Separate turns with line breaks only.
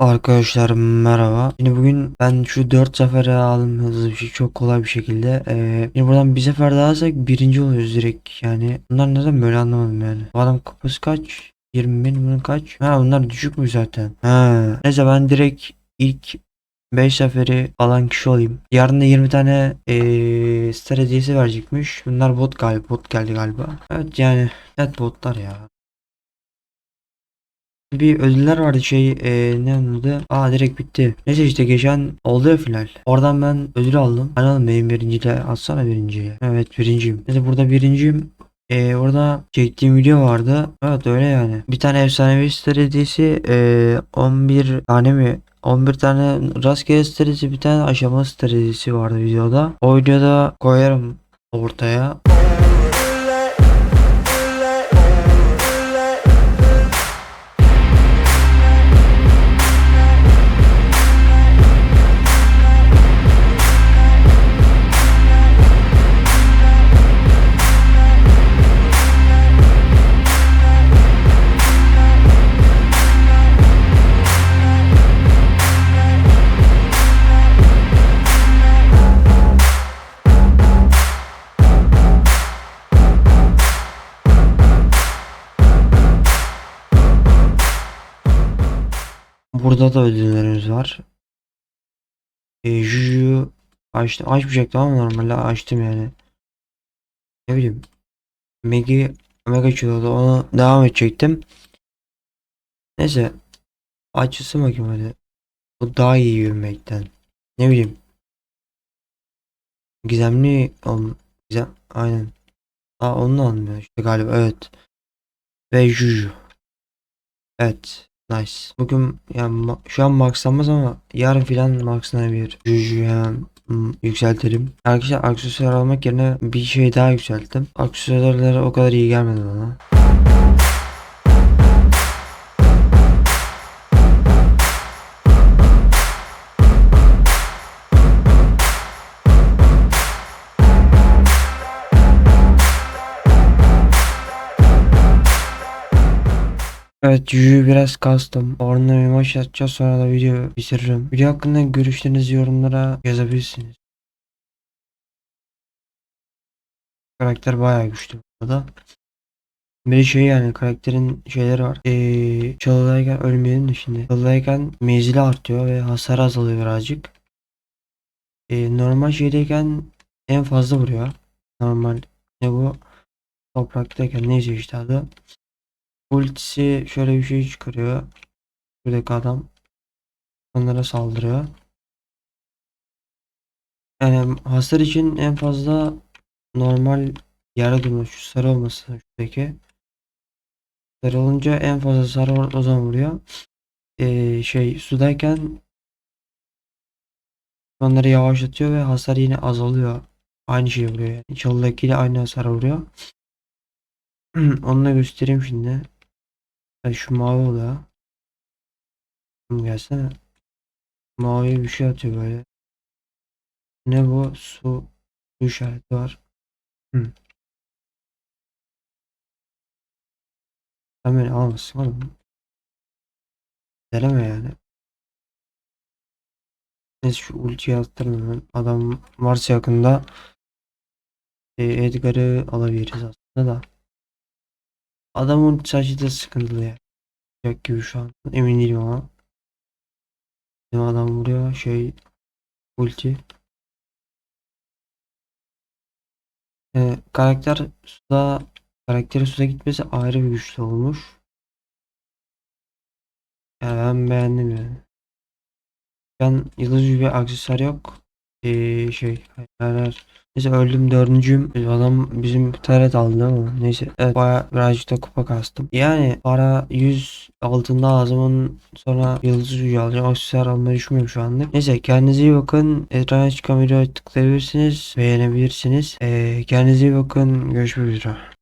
Arkadaşlar merhaba. Şimdi bugün ben şu 4 sefere aldım hızlı bir şey çok kolay bir şekilde. Ee, şimdi buradan bir sefer daha alsak birinci oluyoruz direkt yani. Bunlar neden böyle anlamadım yani. Bu adam kupası kaç? 20 bin bunun kaç? Ha bunlar düşük mü zaten? Ha. Neyse ben direkt ilk 5 seferi alan kişi olayım. Yarın da 20 tane ee, star hediyesi verecekmiş. Bunlar bot galiba. Bot geldi galiba. Evet yani. Evet botlar ya. Bir ödüller vardı şey eee ne anladı? Aa direkt bitti. Neyse işte geçen oldu ya final. Oradan ben ödül aldım. Ben aldım benim birinciyle. Atsana birinciyi. Evet birinciyim. Neyse burada birinciyim. Eee orada çektiğim video vardı. Evet öyle yani. Bir tane efsanevi hediyesi eee 11 tane mi 11 tane rastgele star hediyesi bir tane aşamalı star hediyesi vardı videoda. O videoda koyarım ortaya. Burada da ödüllerimiz var. E, Juju açtım. Açmayacaktım ama normalde açtım yani. Ne bileyim. Megi Mega çıkıyordu. Onu devam edecektim. Neyse. Açılsın bakayım hadi. Bu daha iyi yürümekten. Ne bileyim. Gizemli ol- Gizem aynen. Aa onu anlıyor işte galiba evet. Ve Juju. Evet. Nice. Bugün yani şu an maxlanmaz ama yarın filan maxlanabilir. Juju'yu hemen hmm, yükseltelim. Arkadaşlar aksesuar almak yerine bir şey daha yükselttim. Aksesuarları o kadar iyi gelmedi bana. Evet Juju'yu biraz kastım. Orada bir maç atacağız sonra da video bitiririm. Video hakkında görüşlerinizi yorumlara yazabilirsiniz. Karakter bayağı güçlü bu arada. Bir şey yani karakterin şeyleri var. Ee, çalıdayken ölmeyelim de şimdi. Çalıdayken menzili artıyor ve hasar azalıyor birazcık. Ee, normal şeydeyken en fazla vuruyor. Normal ne bu? Topraktayken neyse işte adı. Ultisi şöyle bir şey çıkarıyor. Buradaki adam onlara saldırıyor. Yani hasar için en fazla normal yara durma şu sarı olması şuradaki. Sarı olunca en fazla sarı o zaman vuruyor. Ee, şey sudayken onları yavaşlatıyor ve hasar yine azalıyor. Aynı şey vuruyor yani. Çalıdakiyle aynı hasar vuruyor. Onu da göstereyim şimdi. Ya şu mavi. Hı, Gelsene. Mavi bir şey atıyor böyle. Ne bu? Su, su işareti var. Hı. Sen beni alamazsın oğlum. Deneme yani. Neyse şu ultiyi attırım hemen. Adam varsa yakında e, Edgar'ı alabiliriz aslında da. Adam ulti açıda sıkıntılı ya. Yok gibi şu an. Emin değilim ama. Bizim adam vuruyor şey ulti. E, karakter suda karakteri suda gitmesi ayrı bir güçlü olmuş. Yani ben beğendim yani. Ben yıldız gibi aksesuar yok. Ee, şey hayır, hayır. Neyse öldüm dördüncüyüm. Adam bizim taret aldı ama neyse. Evet baya birazcık da kupa kastım. Yani para 100 altında onun sonra yıldız gücü alacağım. Aksesuar almayı düşünmüyorum şu anda. Neyse kendinize iyi bakın. Ekrana çıkan videoya tıklayabilirsiniz. Beğenebilirsiniz. Ee, kendinize iyi bakın. Görüşmek üzere.